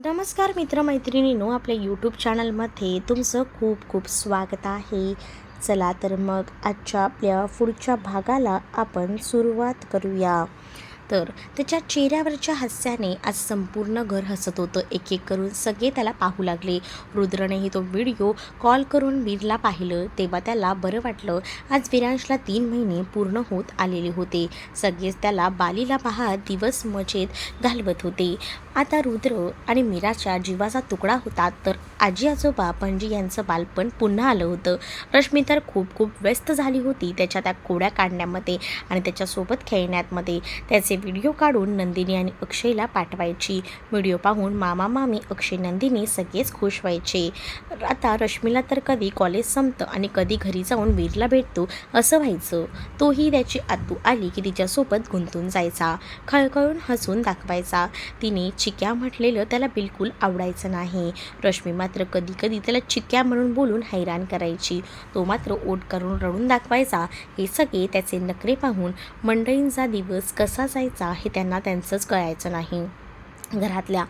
नमस्कार मित्रमैत्रिणींनो आपल्या यूट्यूब चॅनलमध्ये तुमचं खूप खूप स्वागत आहे. चला तर मग आजच्या आपल्या पुढच्या भागाला आपण सुरुवात करूया. तर त्याच्या चेहऱ्यावरच्या हास्याने आज संपूर्ण घर हसत होतं. एक एक करून सगळे त्याला पाहू लागले. रुद्रनेही तो व्हिडिओ कॉल करून वीरला पाहिलं. तेव्हा त्याला बरं वाटलं. आज विरांशला तीन महिने पूर्ण होत आलेले होते. सगळेच त्याला बालीला पाहत दिवस मजेत घालवत होते. आता रुद्र आणि मीराच्या जीवाचा तुकडा होता. तर आजी आजोबा पणजी यांचं बालपण पुन्हा आलं होतं. रश्मी तर खूप खूप व्यस्त झाली होती त्याच्या त्या कोड्या काढण्यामध्ये आणि त्याच्यासोबत खेळण्यामध्ये. त्याचे व्हिडिओ काढून नंदिनी आणि अक्षयला पाठवायची. व्हिडिओ पाहून मामा मामी अक्षय नंदिनी सगळेच खुश व्हायचे. आता रश्मीला तर कधी कॉलेज संपतं आणि कधी घरी जाऊन वीरला भेटतो असं व्हायचं. तोही त्याची आतू आली की तिच्यासोबत गुंतून जायचा. खळखळून हसून दाखवायचा. तिने चिक्या म्हटलेलं त्याला बिलकुल आवडायचं नाही. रश्मी मात्र कधी कधी त्याला चिक्या म्हणून बोलून हैराण करायची. तो मात्र ओट करून रडून दाखवायचा. हे सगळे त्याचे नखरे पाहून मंडळींचा दिवस कसा जायचा? हे त्यांना त्यांचंच कळायचं नाही. घरातल्या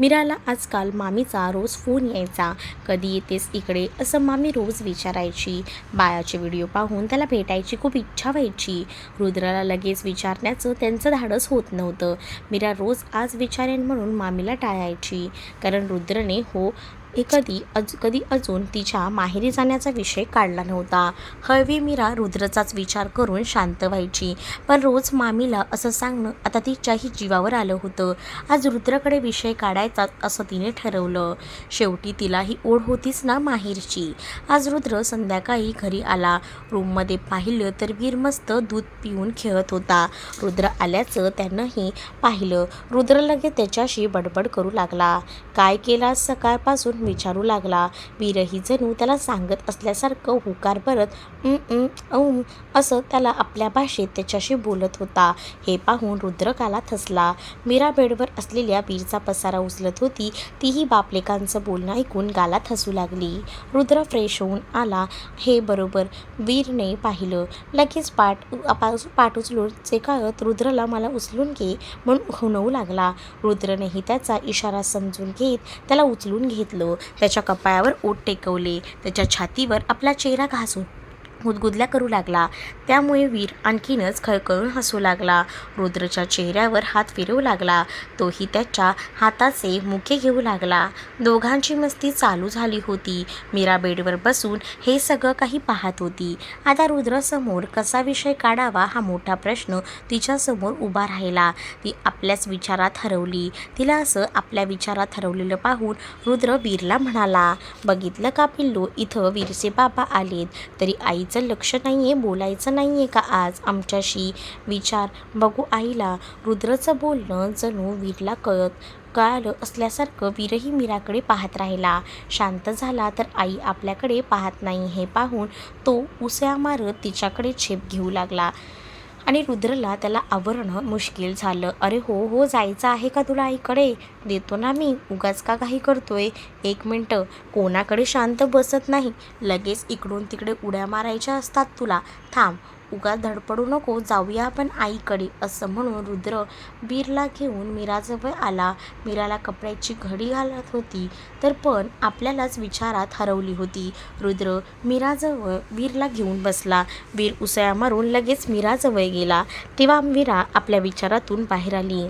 मीराला आजकाल मामीचा रोज फोन यायचा. कधी येतेस इकडे? असं मामी रोज विचारायची. बायाचे व्हिडिओ पाहून त्याला भेटायची खूप इच्छा व्हायची. रुद्राला लगेच विचारण्याचं त्यांचं धाडस होत नव्हतं. मीरा रोज आज विचारेन म्हणून मामीला टाळायची. कारण रुद्रने हो कधी अज कधी अजून तिच्या माहेरी जाण्याचा विषय काढला नव्हता. हळवी मीरा रुद्रचाच विचार करून शांत व्हायची. पण रोज मामीला असं सांगणं आता तिच्याही जीवावर आलं होतं. आज रुद्रकडे विषय काढायचा असं तिने ठरवलं. शेवटी तिलाही ओढ होतीच ना माहेरची. आज रुद्र संध्याकाळी घरी आला. रूममध्ये पाहिलं तर वीर मस्त दूध पिऊन खेळत होता. रुद्र आल्याचं त्यानंही पाहिलं. रुद्र लगेच त्याच्याशी बडबड करू लागला. काय केला सकाळपासून विचारू लागला. वीरही जणू त्याला सांगत असल्यासारखं हुकार परत "उं, असं त्याला आपल्या भाषेत त्याच्याशी बोलत होता. हे पाहून रुद्रकाला थसला. मीरा बेडवर असलेल्या वीरचा पसारा उचलत होती. तीही बापलेकांचं बोलणं ऐकून गाला थसू लागली. रुद्र फ्रेश होऊन आला. हे बरोबर वीरने पाहिलं. लगेच पाठ पाठ उचलून चेकाळत रुद्रला मला उचलून घे म्हणून खुणवू लागला. रुद्रनेही त्याचा इशारा समजून घेत त्याला उचलून घेतलं. त्याच्या कपाळावर ओठ टेकवले. त्याच्या छातीवर आपला चेहरा घासून गुदगुदल्या करू लागला. त्यामुळे वीर आणखीनच खळखळून हसू लागला. रुद्रच्या चेहऱ्यावर हात फिरवू लागला. तोही त्याच्या हाताचे मुके घेऊ लागला. दोघांची मस्ती चालू झाली होती. मीरा बेडवर बसून हे सगळं काही पाहत होती. आता रुद्रसमोर कसा विषय काढावा हा मोठा प्रश्न तिच्यासमोर उभा राहिला. ती आपल्याच विचारात हरवली. तिला असं आपल्या विचारात हरवलेलं पाहून रुद्र वीरला म्हणाला बघितलं का पिल्लू? इथं वीरचे बाबा आलेत. तरी आईचं लक्ष नाही आहे बोलायचं नाही आहे का आज आमच्याशी? विचार. बघू आईला रुद्रचं बोलणं जणू वीरला कळत. कळालं असल्यासारखं वीरही मीराकडे पाहत राहिला. शांत झाला तर आई आपल्याकडे पाहत नाही. हे पाहून तो उसया मारत तिच्याकडे छेप घेऊ लागला. आणि रुद्रला त्याला आवरणं मुश्किल झालं. अरे हो हो जायचं आहे का तुला आईकडे देतो ना मी उगाच का काही करतोय? एक मिनटं कोणाकडे शांत बसत नाही? लगेच इकडून तिकडे उड्या मारायच्या असतात तुला. थांब उगा धडपडू नको जाऊया आपण आईकडे असं म्हणून रुद्र बीरला घेऊन मीराजवळ आला. मीराला कपड्याची घडी घालत होती तर पण आपल्यालाच विचारात हरवली होती. रुद्र मीराजवळ वीरला घेऊन बसला. वीर उसळ्या मारून लगेच मीराजवळ गेला. तेव्हा मीरा आपल्या विचारातून बाहेर आली.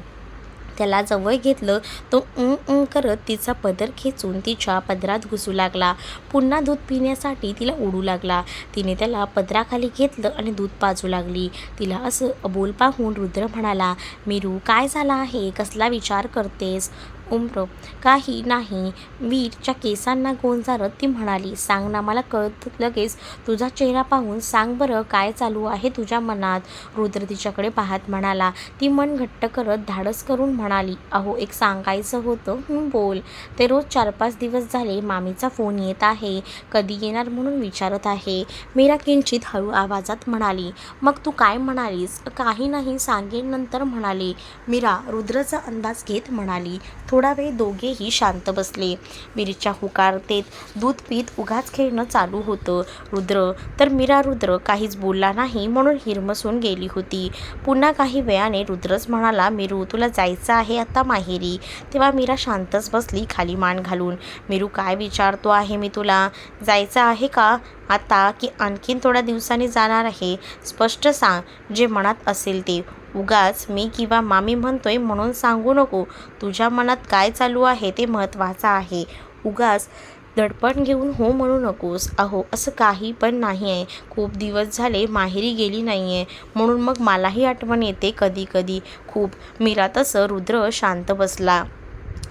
त्याला जवळ घेतलं तो उं उं करत तिचा पदर खेचून तिच्या पदरात घुसू लागला. पुन्हा दूध पिण्यासाठी तिला ओढू लागला. तिने त्याला पदराखाली घेतलं आणि दूध पाजू लागली. तिला असं अबोल पाहून रुद्र म्हणाला मीरू काय झाला आहे? कसला विचार करतेस? उम्र. काही नाही. वीरच्या केसांना गोंजारत ती म्हणाली सांग ना मला कळत लगेच. तुझा चेहरा पाहून सांग बरं काय चालू आहे तुझ्या मनात? रुद्र तिच्याकडे पाहत म्हणाला ती मन घट्ट करत धाडस करून म्हणाली अहो एक सांगायचं होतं बोल. ते रोज चार पाच दिवस झाले मामीचा फोन येत आहे कधी येणार म्हणून विचारत आहे. मीरा किंचित हळू आवाजात म्हणाली मग तू काय म्हणालीस? काही नाही सांगेन नंतर म्हणाली. मीरा रुद्रचा अंदाज घेत म्हणाली थोडा वेळ दोघेही शांत बसले. मिरीच्या हुकारतेत दूध पीत उगाच खेळणं चालू होतं. रुद्र तर मीरा रुद्र काहीच बोलला नाही म्हणून हिरमसून गेली होती. पुन्हा काही वेळाने रुद्रच म्हणाला मीरू तुला जायचं आहे आता माहेरी. तेव्हा मीरा शांतच बसली खाली मान घालून. मीरू काय विचारतो आहे मी तुला? जायचं आहे का आता की आणखीन थोड्या दिवसांनी जाणार आहे? स्पष्ट सांग जे मनात असेल ते. उगाच मी किंवा मामी म्हणतोय म्हणून सांगू नको. तुझ्या मनात काय चालू आहे ते महत्त्वाचं आहे. उगाच दडपण घेऊन हो म्हणू नकोस. अहो असं काही पण नाही आहे खूप दिवस झाले माहेरी गेली नाही आहे म्हणून मग मलाही आठवण येते कधी कधी. खूप. मीरा तसं रुद्र शांत बसला.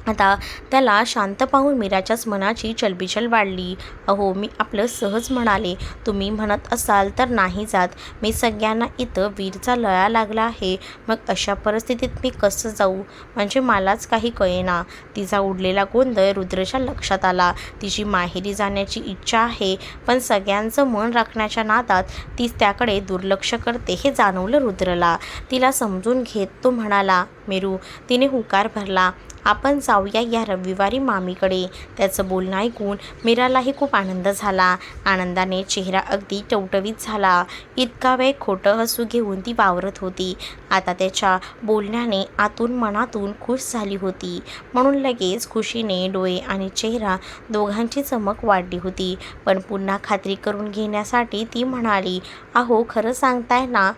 आता त्याला शांत पाहून मीराच्याच मनाची चलबिचल वाढली. अहो मी आपलं सहज म्हणाले तुम्ही म्हणत असाल तर नाही जात. मी सगळ्यांना इथं वीरचा लळा लागला आहे. मग अशा परिस्थितीत मी कसं जाऊ? म्हणजे मलाच काही कळेना. तिचा उडलेला गोंधळ रुद्रच्या लक्षात आला. तिची माहेरी जाण्याची इच्छा आहे पण सगळ्यांचं मन राखण्याच्या नादात ती त्याकडे दुर्लक्ष करते हे जाणवलं रुद्रला. तिला समजून घेत तो म्हणाला मेरू तिने हुकार भरला. आपण जाऊया या रविवारी मामीकडे. त्याचं बोलणं ऐकून मीरालाही खूप आनंद झाला. आनंदाने चेहरा अगदी टवटवीत झाला. इतका वेळ खोटं हसू घेऊन ती वावरत होती. आता त्याच्या बोलण्याने आतून मनातून खुश झाली होती. म्हणून लगेच खुशीने डोळे आणि चेहरा दोघांची चमक वाढली होती. पण पुन्हा खात्री करून घेण्यासाठी ती म्हणाली अहो खरं सांगताय ना?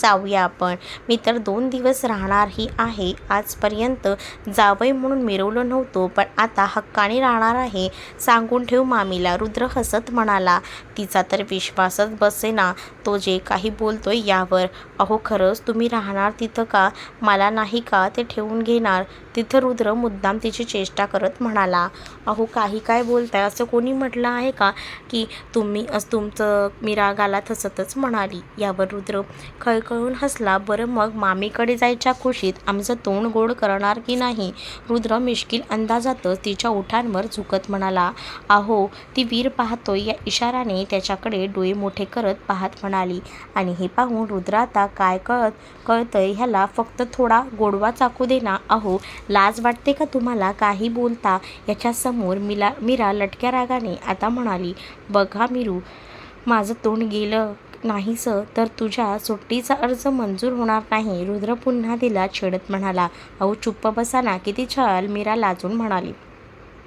जाऊया आपण. मी तर दोन दिवस राहणारही आहे. आजपर्यंत जावई म्हणून मिरवलं नव्हतो पण आता हक्काने राहणार आहे. सांगून ठेव मामीला रुद्र हसत म्हणाला. तिचा तर विश्वासच बसेना. तो जे काही बोलतोय यावर. अहो खरंच तुम्ही राहणार राहणार तिथं का? मला नाही का ते ठेवून घेणार? तिथं रुद्र मुद्दाम तिची चेष्टा करत म्हणाला अहो काही काय बोलताय? असं कोणी म्हटलं आहे का की तुम्ही असं तुमचं मिरागाला रागाला म्हणाली? यावर रुद्र खळखळून हसला बरं मग मामीकडे जायच्या खुशीत आमचं तोंड गोड करणार की नाही? रुद्र मिश्किल अंदाजातच तिच्या ओठांवर झुकत म्हणाला अहो ती वीर पाहतोय या इशाराने त्याच्याकडे डोळे मोठे करत पाहत म्हणाली आणि हे पाहून रुद्र आता काय कळत कळतंय ह्याला फक्त थोडा गोडवा चाकू दे ना. अहो लाज वाटते का तुम्हाला काही बोलता? याच्यासमोर मिला मीरा लटक्या रागाने आता म्हणाली बघा मिरू माझं तोंड गेलं नाहीस तर तुझ्या सुट्टीचा अर्ज मंजूर होणार नाही. रुद्र पुन्हा तिला छेडत म्हणाला. अहो चुप्प बसा ना किती छळ मीरा लाजून म्हणाली.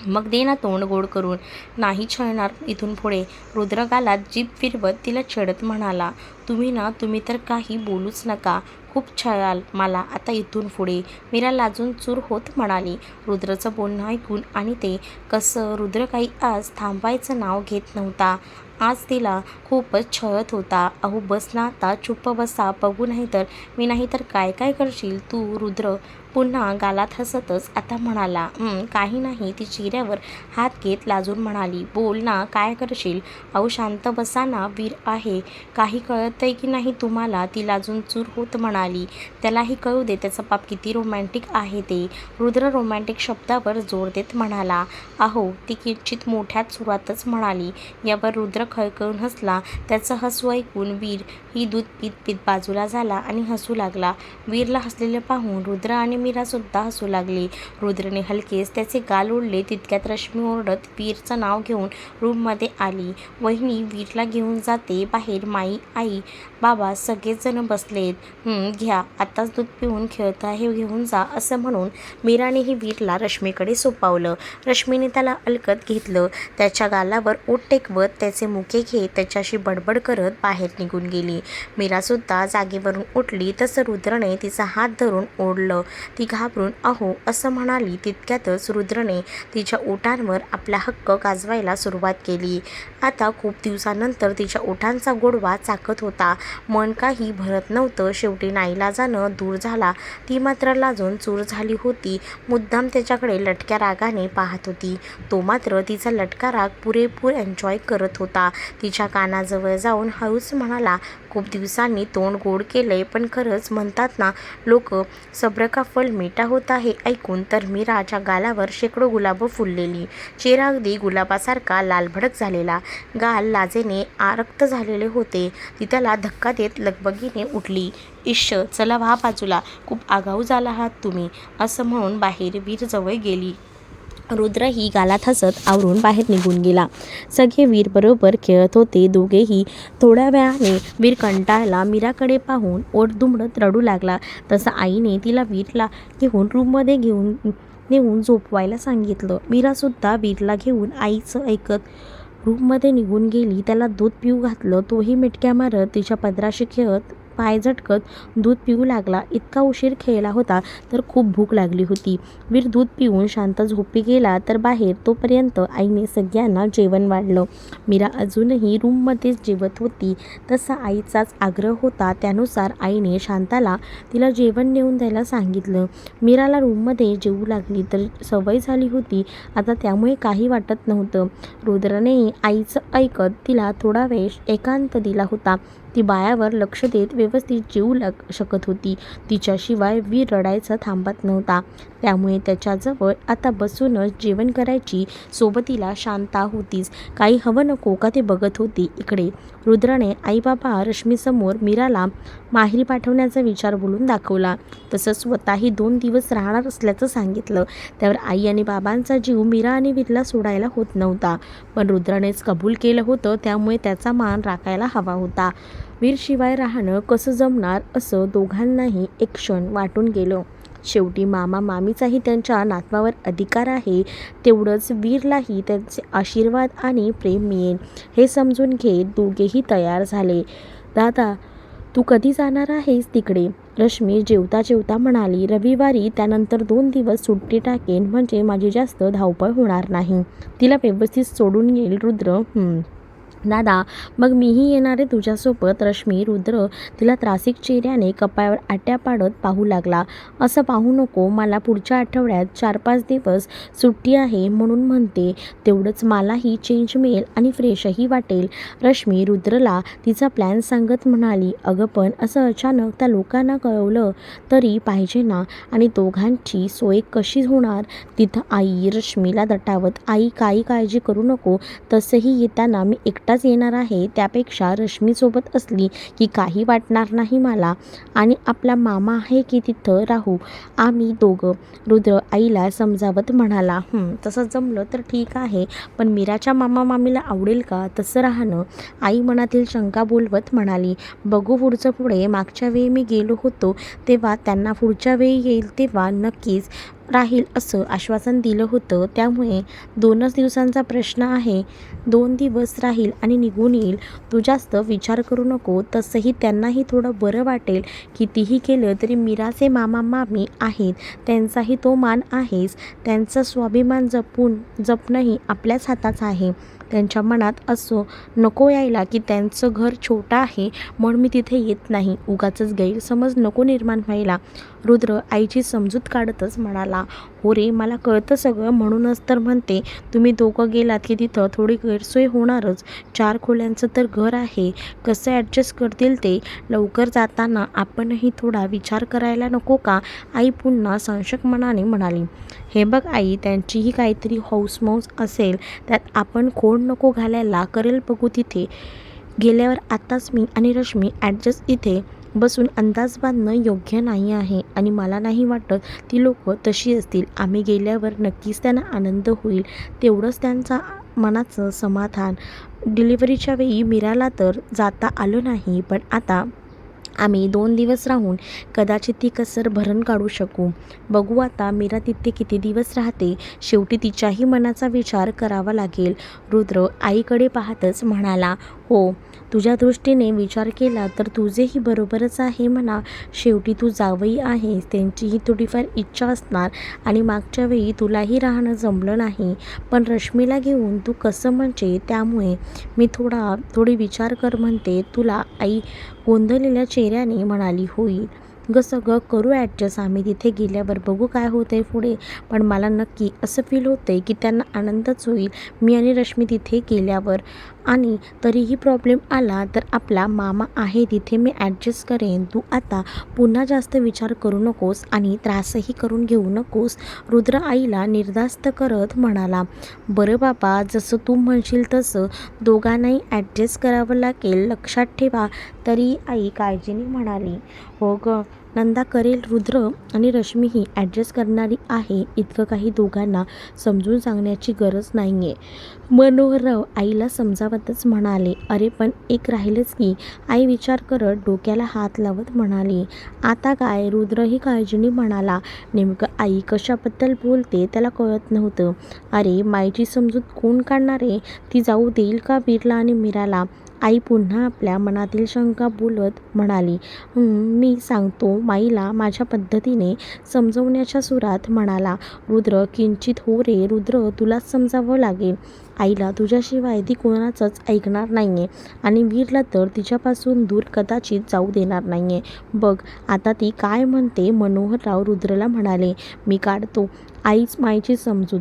मग दे ना तोंड गोड करून. नाही छळणार इथून पुढे. रुद्रगाला जीप जीभ फिरवत तिला छेडत म्हणाला तुम्ही ना तुम्ही तर काही बोलूच नका. खूप छळाल मला आता इथून पुढे. मीरा लाजून चूर होत म्हणाली. रुद्रचं बोलणं ऐकून आणि ते कसं रुद्र काही आज थांबायचं नाव घेत नव्हता. आज तिला खूपच छळत होता. अहो बस ना आता चुप्प बसा. बघू नाही तर मी नाही तर काय काय करशील तू रुद्र? पुन्हा गालात हसतच आता म्हणाला काही नाही. ती चेहऱ्यावर हात घेत लाजून म्हणाली बोल ना काय करशील? अहो शांत बसा ना वीर आहे. काही कळतंय की नाही तुम्हाला? ती लाजून चूर होत म्हणाली त्यालाही कळू दे त्याचा बाप किती रोमॅन्टिक आहे ते. रुद्र रोमॅन्टिक शब्दावर जोर देत म्हणाला अहो ती किंचित मोठ्यात सुरुवातच म्हणाली यावर रुद्र खळखळून हसला त्याचं हसू ऐकून वीर ही दूध पीत पीत बाजूला झाला आणि हसू लागला. वीरला हसलेलं पाहून रुद्र आणि मीरासुद्धा हसू लागली. रुद्रने हलकेच त्याचे गाल ओढले तितक्यात रश्मी ओरडत वीरचं नाव घेऊन रूममध्ये आली. वहिनी वीरला घेऊन जाते बाहेर माई आई बाबा सगळेजण बसलेत. घ्या आताच दूध पिऊन खेळता हे घेऊन जा असं म्हणून मीरानेही वीरला रश्मीकडे सोपावलं. रश्मीने त्याला अलकत घेतलं. त्याच्या गालावर ओट टेकवत त्याचे मुके घेत त्याच्याशी बडबड करत बाहेर निघून गेली. मीरासुद्धा जागेवरून उठली तसं रुद्रने तिचा हात धरून ओढलं. ती घाबरून अहो असं म्हणाली तितक्यातच रुद्रने तिच्या ओठांवर आपला हक्क गाजवायला सुरुवात केली. आता खूप दिवसानंतर तिच्या ओठांचा गोडवा चाकत होता. मन काही भरत नव्हतं. शेवटी नाईलाजानं दूर झाला. ती मात्र लाजून चूर झाली होती. मुद्दाम त्याच्याकडे लटक्या रागाने पाहत होती. तो मात्र तिचा लटका राग पुरेपूर एन्जॉय करत होता. तिच्या कानाजवळ जाऊन हळूच म्हणाला खूप दिवसांनी तोंड गोड केलंय पण खरंच म्हणतात ना लोक सब्र का फल मिठा होता हे ऐकून तर मीराच्या गालावर शेकडो गुलाबं फुललेली. चेहरा अगदी गुलाबासारखा लालभडक झालेला. गाल लाजेने आरक्त झालेले होते. ती त्याला धक्का देत लगबगीने उठली. इश्श चला व्हा बाजूला. खूप आगाऊ झाला आहात तुम्ही. असं म्हणून बाहेर वीरजवळ गेली. रुद्रही गालात हसत आवरून बाहेर निघून गेला. सगळे वीर बरोबर खेळत होते. दोघेही थोड्या वेळाने वीर कंटाळला मीराकडे पाहून ओठ दुमडत रडू लागला. तसं आईने तिला वीरला घेऊन रूममध्ये घेऊन नेऊन झोपवायला सांगितलं. मीरासुद्धा वीरला घेऊन आईचं ऐकत रूममध्ये निघून गेली. त्याला दूध पिऊ घातलं. तोही मिटक्या मारत तिच्या पदराशी खेळत पाय झटकत दूध पिऊ लागला. इतका उशीर खेळला होता तर खूप भूक लागली होती. वीर दूध पिऊन शांत झोपी गेला तर बाहेर तोपर्यंत आईने सगळ्यांना जेवण वाढलं. मीरा अजूनही रूममध्येच जेवत होती. तसा आईचाच आग्रह होता. त्यानुसार आईने शांताला तिला जेवण नेऊन द्यायला सांगितलं. मीराला रूममध्ये जेवू लागली तर सवय झाली होती. आता त्यामुळे काही वाटत नव्हतं. रुद्रानेही आईचं ऐकत तिला थोडा वेळ एकांत दिला होता. ती बायावर लक्ष देत व्यवस्थित जेवू लाग शकत होती. तिच्याशिवाय वीर रडायचा थांबत नव्हता. त्यामुळे त्याच्याजवळ आता बसूनच जेवण करायची सोबतीला शांता होतीच. काही हवं नको का ते बघत होती इकडे. रुद्राने आईबाबा रश्मीसमोर मीराला माहेरी पाठवण्याचा विचार बोलून दाखवला. तसंच स्वतःही दोन दिवस राहणार असल्याचं सांगितलं. त्यावर आई आणि बाबांचा जीव मीरा आणि वीरला सोडायला होत नव्हता. पण रुद्रानेच कबूल केलं होतं त्यामुळे त्याचा मान राखायला हवा होता. वीरशिवाय राहणं कसं जमणार असं दोघांनाही एक क्षण वाटून गेलं. शेवटी मामा मामीचाही त्यांच्या नातवावर अधिकार आहे तेवढंच वीरलाही त्यांचे आशीर्वाद आणि प्रेम मिळेल हे समजून घेत दोघेही तयार झाले. दादा तू कधी जाणार आहेस तिकडे? रश्मी जेवता जेवता म्हणाली. रविवारी त्यानंतर दोन दिवस सुट्टी टाकेन म्हणजे माझी जास्त धावपळ होणार नाही. तिला व्यवस्थित सोडून येईल रुद्र. दादा मग मीही येणार आहे तुझ्यासोबत. रश्मी रुद्र तिला त्रासिक चेहऱ्याने कपाळावर आट्या पाडत पाहू लागला. असं पाहू नको मला पुढच्या आठवड्यात चार पाच दिवस सुट्टी आहे म्हणून म्हणते. तेवढंच मलाही चेंज मिळेल आणि फ्रेशही वाटेल. रश्मी रुद्रला तिचा प्लॅन सांगत म्हणाली अगं पण असं अचानक त्या लोकांना कळवलं तरी पाहिजे ना? आणि दोघांची सोय कशी होणार? तिथं आई रश्मीला दटावत आई काही काळजी करू नको. तसंही येताना मी आत्ताच येणार आहे त्यापेक्षा रश्मीसोबत असली की काही वाटणार नाही मला. आणि आपला मामा आहे की तिथं? राहू. आम्ही दोघं. रुद्र आईला समजावत म्हणाला तसं जमलं तर ठीक आहे पण मीराच्या मामा मामीला आवडेल का? तसं राहणं. आई मनातील शंका बोलवत म्हणाली बघू पुढचं पुढे. मागच्या वेळी मी गेलो होतो तेव्हा त्यांना पुढच्या वेळी येईल तेव्हा नक्कीच राहील असं आश्वासन दिलं होतं. त्यामुळे दोनच दिवसांचा प्रश्न आहे. दोन दिवस राहील आणि निघून येईल. तू जास्त विचार करू नको. तसंही त्यांनाही थोडं बरं वाटेल कितीही केलं तरी मीराचे मामा मामी आहेत. त्यांचाही तो मान आहेच. त्यांचा स्वाभिमान जपून जपणंही आपल्याच हातात आहे. त्यांच्या मनात असं नको यायला की त्यांचं घर छोटं आहे म्हणून मी तिथे येत नाही. उगाचच गैरसमज नको निर्माण व्हायला. रुद्र आईची समजूत काढतच म्हणाला हो रे मला कळतं सगळं. म्हणूनच तर म्हणते तुम्ही दोघं गेलात की तिथं थोडी गैरसोय होणारच. चार खोल्यांचं तर घर आहे. कसं ॲडजस्ट करतील ते? लवकर जाताना आपणही थोडा विचार करायला नको का? आई पुन्हा संशक मनाने म्हणाली हे बघ आई त्यांचीही काहीतरी हौसमौस असेल त्यात आपण खोड नको घालायला करेल बघू तिथे. गेल्यावर आत्ताच मी आणि रश्मी ॲडजस्ट इथे बसून अंदाज बांधणं योग्य नाही आहे आणि मला नाही वाटत ती लोक तशी असतील. आम्ही गेल्यावर नक्कीच त्यांना आनंद होईल तेवढंच त्यांचा मनाचं समाधान. डिलिव्हरीच्या वेळी मीराला तर जाता आलं नाही पण आता आम्ही दोन दिवस राहून कदाचित ती कसर भरण काढू शकू. बघू आता मीरा तिथे किती दिवस राहते. शेवटी तिच्याही मनाचा विचार करावा लागेल. रुद्र आईकडे पाहतच म्हणाला हो तुझ्या दृष्टीने विचार केला तर तुझेही बरोबरच आहे म्हणा. शेवटी तू जावई आहेस. त्यांचीही थोडीफार इच्छा असणार आणि मागच्या वेळी तुलाही राहणं जमलं नाही. पण रश्मीला घेऊन तू कसं म्हणजे त्यामुळे मी थोडा थोडी विचार कर म्हणते. तुला आई गोंधलेल्या चेहऱ्याने म्हणाली होईल. गं सगळं करू ॲडजस्ट आम्ही तिथे गेल्यावर बघू काय होतं आहे पुढे. पण मला नक्की असं फील होतं आहे की त्यांना आनंदच होईल. मी आणि रश्मी तिथे गेल्यावर आणि तरीही प्रॉब्लेम आला तर आपला मामा आहे तिथे मी ॲडजस्ट करेन. तू आता पुन्हा जास्त विचार करू नकोस आणि त्रासही करून घेऊ नकोस. रुद्र आईला निर्धास्त करत म्हणाला बरं बाबा जसं तू म्हणशील तसं. दोघांनाही ॲडजस्ट करावं लागेल. लक्षात ठेवा. तरी आई काळजीने म्हणाली हो ग. नंदा करेल रुद्र आणि रश्मीही ॲडजस्ट करणारी आहे. इतकं काही दोघांना समजून सांगण्याची गरज नाही आहे मनोहरराव आईला समजावतच म्हणाले अरे पण एक राहिलंच की. आई विचार करत डोक्याला हात लावत म्हणाली आता काय? रुद्रही काळजीने म्हणाला नेमकं आई कशाबद्दल बोलते त्याला कळत नव्हतं. अरे मायची समजूत कोण काढणार आहे? ती जाऊ देईल का बिरला आणि मीराला? आई पुन्हा आपल्या मनातील शंका बोलत म्हणाली मी सांगतो. माईला माझ्या पद्धतीने समजवण्याच्या सुरात म्हणाला रुद्र किंचित हो रे रुद्र तुलाच समजावं लागेल. आईला तुझ्याशिवाय ती कोणाचंच ऐकणार नाही आहे आणि वीरला तर तिच्यापासून दूर कदाचित जाऊ देणार नाही आहे बघ आता ती काय म्हणते मनोहरराव रुद्रला म्हणाले मी काढतो. आईच माईची समजूत.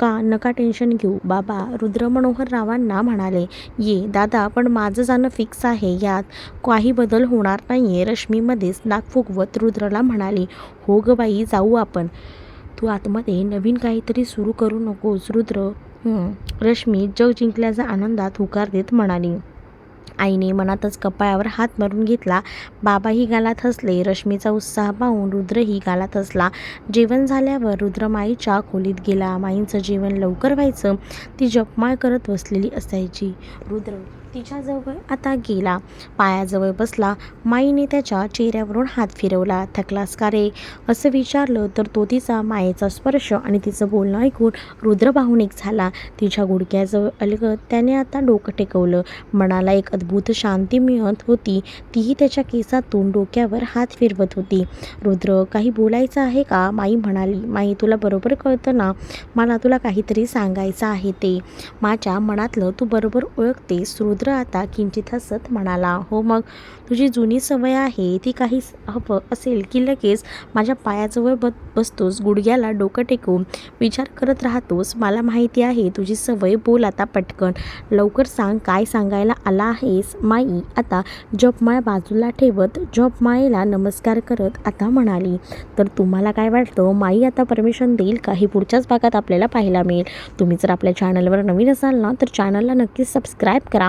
का? नका टेन्शन घेऊ. बाबा रुद्र मनोहर रावांना म्हणाले ये दादा पण माझं जाणं फिक्स आहे. यात काही बदल होणार नाही आहे रश्मीमध्येच नाक फुगवत रुद्रला म्हणाली हो ग बाई जाऊ आपण. तू आतमध्ये नवीन काहीतरी सुरू करू नकोस रुद्र. रश्मी जग जिंकल्याचा आनंदात होकार देत म्हणाली. आईने मनातच कपाळावर हात मारून घेतला. बाबाही गालात हसले. रश्मीचा उत्साह पाहून रुद्रही गालात हसला. जेवण झाल्यावर रुद्र माईच्या खोलीत गेला. माईंचं जेवण लवकर व्हायचं. ती जपमाळ करत बसलेली असायची. रुद्र तिच्याजवळ आता गेला. पायाजवळ बसला. माईने त्याच्या चेहऱ्यावरून हात फिरवला. थकलास का रे असं विचारलं तर तो तिचा मायेचा स्पर्श आणि तिचं बोलणं ऐकून रुद्रभावनिक झाला. तिच्या गुडघ्याजवळ अलगत त्याने आता डोकं टेकवलं. मनाला एक अद्भुत शांती मिळत होती. तीही त्याच्या केसातून डोक्यावर हात फिरवत होती. रुद्र काही बोलायचं आहे का? माई म्हणाली. माई तुला बरोबर कळतं ना? मला तुला काहीतरी सांगायचं आहे ते. माझ्या मनातलं तू बरोबर ओळखतेस रुद्र. आता किंचित हसत म्हणाला हो मग तुझी जुनी सवय आहे ती काही हवं असेल की लगेच माझ्या पायाजवळ ब बसतोस गुडघ्याला डोकं टेकून विचार करत राहतोस. मला माहिती आहे तुझी सवय बोल आता पटकन. लवकर सांग काय सांगायला आला आहेस माई. आता जपमाळ बाजूला ठेवत जपमाळेला नमस्कार करत आता म्हणाली तर तुम्हाला काय वाटतं माई आता परमिशन देईल का? हे पुढच्याच भागात आपल्याला पाहायला मिळेल. तुम्ही जर आपल्या चॅनलवर नवीन असाल ना तर चॅनलला नक्कीच सबस्क्राईब करा.